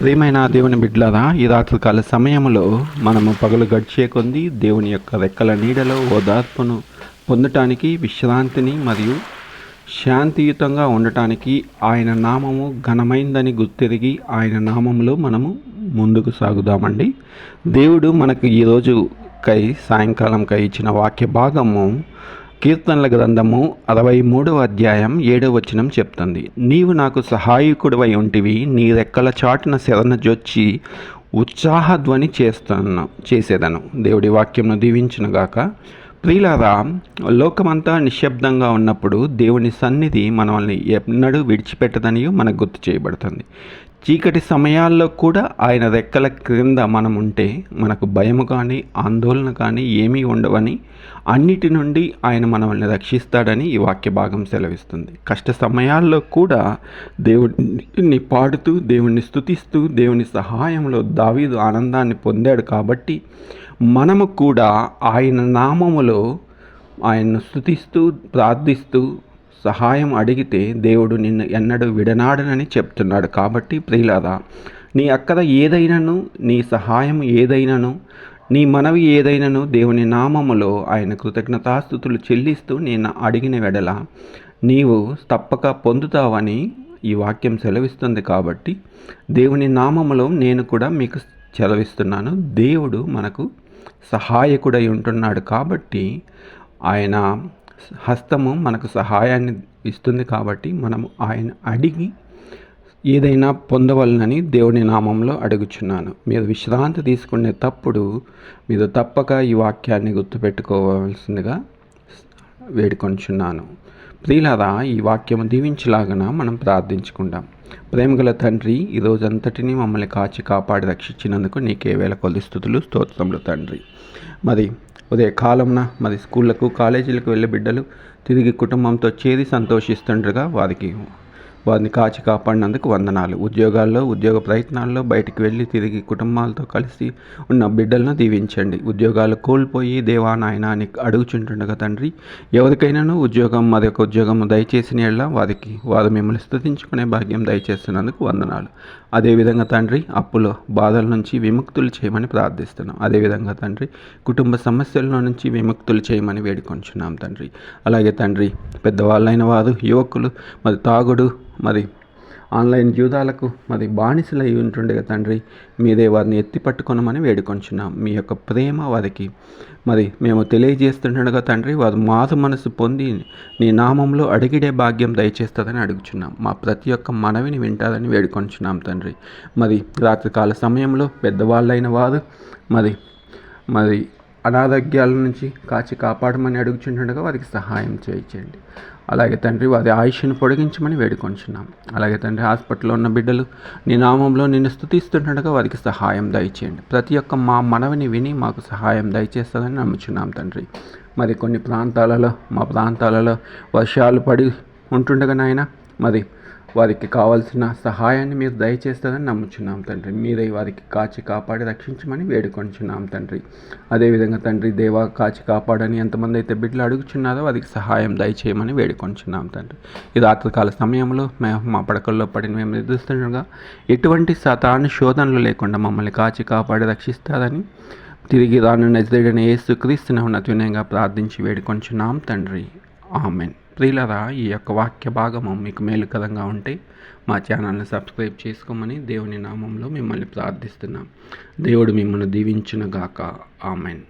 ప్రియమైన దేవుని బిడ్డలారా ఈ రాత్రికాల సమయంలో మనము పగలు గడిచే కొంది దేవుని యొక్క రెక్కల నీడలో ఓదార్పును పొందటానికి విశ్రాంతిని మరియు శాంతియుతంగా ఉండటానికి ఆయన నామము ఘనమైందని గుర్తిరిగి ఆయన నామంలో మనము ముందుకు సాగుదామండి. దేవుడు మనకు ఈరోజు కై సాయంకాలం కై ఇచ్చిన వాక్య భాగము కీర్తనల గ్రంథము అరవై మూడవ అధ్యాయం ఏడవ వచనం చెప్తుంది. నీవు నాకు సహాయకుడివై ఉంటివి నీ రెక్కల చాటున శరణ జొచ్చి ఉత్సాహధ్వని చేస్తాను చేసేదను. దేవుడి వాక్యంను దీవించునుగాక ప్రియులారా లోకమంతా నిశ్శబ్దంగా ఉన్నప్పుడు దేవుని సన్నిధి మనల్ని ఎన్నడూ విడిచిపెట్టదని మనకు గుర్తు చేయబడుతుంది. చీకటి సమయాల్లో కూడా ఆయన రెక్కల క్రింద మనం ఉంటే మనకు భయము కానీ ఆందోళన కానీ ఏమీ ఉండవని అన్నిటి నుండి ఆయన మనల్ని రక్షిస్తాడని ఈ వాక్య భాగం సెలవిస్తుంది. కష్ట సమయాల్లో కూడా దేవుడిని పాడుతూ దేవుణ్ణి స్థుతిస్తూ దేవుని సహాయంలో దావీదు ఆనందాన్ని పొందాడు కాబట్టి మనము కూడా ఆయన నామములో ఆయన్ను స్థుతిస్తూ ప్రార్థిస్తూ సహాయం అడిగితే దేవుడు నిన్ను ఎన్నడూ విడనాడనని చెప్తున్నాడు. కాబట్టి ప్రియులారా నీ అక్కద ఏదైనాను నీ సహాయం ఏదైనాను నీ మనవి ఏదైనాను దేవుని నామములో ఆయన కృతజ్ఞతాస్థుతులు చెల్లిస్తూ నేను అడిగిన వెడల నీవు తప్పక పొందుతావని ఈ వాక్యం సెలవిస్తుంది. కాబట్టి దేవుని నామములో నేను కూడా మీకు సెలవిస్తున్నాను. దేవుడు మనకు సహాయకుడై ఉంటున్నాడు. కాబట్టి ఆయన హస్తము మనకు సహాయాన్ని ఇస్తుంది కాబట్టి మనము ఆయన అడిగి ఏదైనా పొందవలనని దేవుని నామంలో అడుగుచున్నాను. మీరు విశ్రాంతి తీసుకునే తప్పుడు మీరు తప్పక ఈ వాక్యాన్ని గుర్తుపెట్టుకోవాల్సిందిగా వేడుకొంచున్నాను. ప్రియులారా ఈ వాక్యం దీవించలాగన మనం ప్రార్థించుకుందాం. ప్రేమగల తండ్రి ఈ రోజంతటిని మమ్మల్ని కాచి కాపాడి రక్షించినందుకు నీకే వేల కొద్ది స్తోత్రములు తండ్రి. మరి ఉదయ కాలంన మరి స్కూళ్ళకు కాలేజీలకు వెళ్ళే బిడ్డలు తిరిగి కుటుంబంతో చేరి సంతోషిస్తుండగా వారికి వారిని కాచి కాపాడినందుకు వందనాలు. ఉద్యోగాల్లో ఉద్యోగ ప్రయత్నాల్లో బయటికి వెళ్ళి తిరిగి కుటుంబాలతో కలిసి ఉన్న బిడ్డలను దీవించండి. ఉద్యోగాలు కోల్పోయి దేవా నాయన అని అడుగుచుంటుండగా తండ్రి ఎవరికైనాను ఉద్యోగం మరొక ఉద్యోగం దయచేసిన ఎళ్ళ వారికి వారు మిమ్మల్ని స్థుతించుకునే భాగ్యం దయచేస్తున్నందుకు వందనాలు. అదేవిధంగా తండ్రి అప్పులో బాధల నుంచి విముక్తులు చేయమని ప్రార్థిస్తున్నాం. అదేవిధంగా తండ్రి కుటుంబ సమస్యల నుంచి విముక్తులు చేయమని వేడుకొంచున్నాం తండ్రి. అలాగే తండ్రి పెద్దవాళ్ళైన వారు యువకులు మరి తాగుడు మరి ఆన్లైన్ జూదాలకు మరి బానిసలై ఉంటుండగా తండ్రి మీదే వారిని ఎత్తి పట్టుకొనమని వేడుకొంచున్నాం. మీ యొక్క ప్రేమ వారికి మరి మేము తెలియజేస్తుండగా తండ్రి వారు మారు మనసు పొంది నీ నామంలో అడిగిడే భాగ్యం దయచేస్తుందని అడుగుచున్నాం. మా ప్రతి ఒక్క మనవిని వింటారని వేడుకొంచున్నాం తండ్రి. మరి రాత్రికాల సమయంలో పెద్దవాళ్ళైన వారు మరి మరి అనారోగ్యాల నుంచి కాచి కాపాడమని అడుగుచుండగా వారికి సహాయం చేయించండి అలాగే తండ్రి వారి ఆయుష్ను పొడిగించమని వేడుకొంచున్నాం. అలాగే తండ్రి హాస్పిటల్లో ఉన్న బిడ్డలు నీ నామంలో నిన్ను స్థుతిస్తుండగా వారికి సహాయం దయచేయండి. ప్రతి ఒక్క మా మనవిని విని మాకు సహాయం దయచేస్తుందని నమ్ముచున్నాం తండ్రి. మరి కొన్ని ప్రాంతాలలో మా ప్రాంతాలలో వర్షాలు పడి ఉంటుండగా నాయన మరి వారికి కావాల్సిన సహాయాన్ని మీరు దయచేస్తారని నమ్ముచున్నాం తండ్రి. మీరే వారికి కాచి కాపాడి రక్షించమని వేడుకొంచున్నాం తండ్రి. అదేవిధంగా తండ్రి దేవా కాచి కాపాడని ఎంతమంది అయితే బిడ్డలు అడుగుచున్నారో వారికి సహాయం దయచేయమని వేడుకొంచున్నాం తండ్రి. ఈ రాత్రికాల సమయంలో మేము మా పడకల్లో పడిన మేము నిర్దిస్తుండగా ఎటువంటి సతాన్ని శోధనలు లేకుండా మమ్మల్ని కాచి కాపాడి రక్షిస్తారని తిరిగి రాను నజరేడని యేసు క్రీస్తున ఉన్నత ప్రార్థించి వేడుకొంచున్నాం తండ్రి. ఆమెన్. ప్రియులరా ఈ యొక్క వాక్య భాగము మీకు మేలుకరంగా ఉంటే మా ఛానల్ని సబ్స్క్రైబ్ చేసుకోమని దేవుని నామంలో మిమ్మల్ని ప్రార్థిస్తున్నాం. దేవుడు మిమ్మల్ని దీవించునుగాక. ఆమెన్.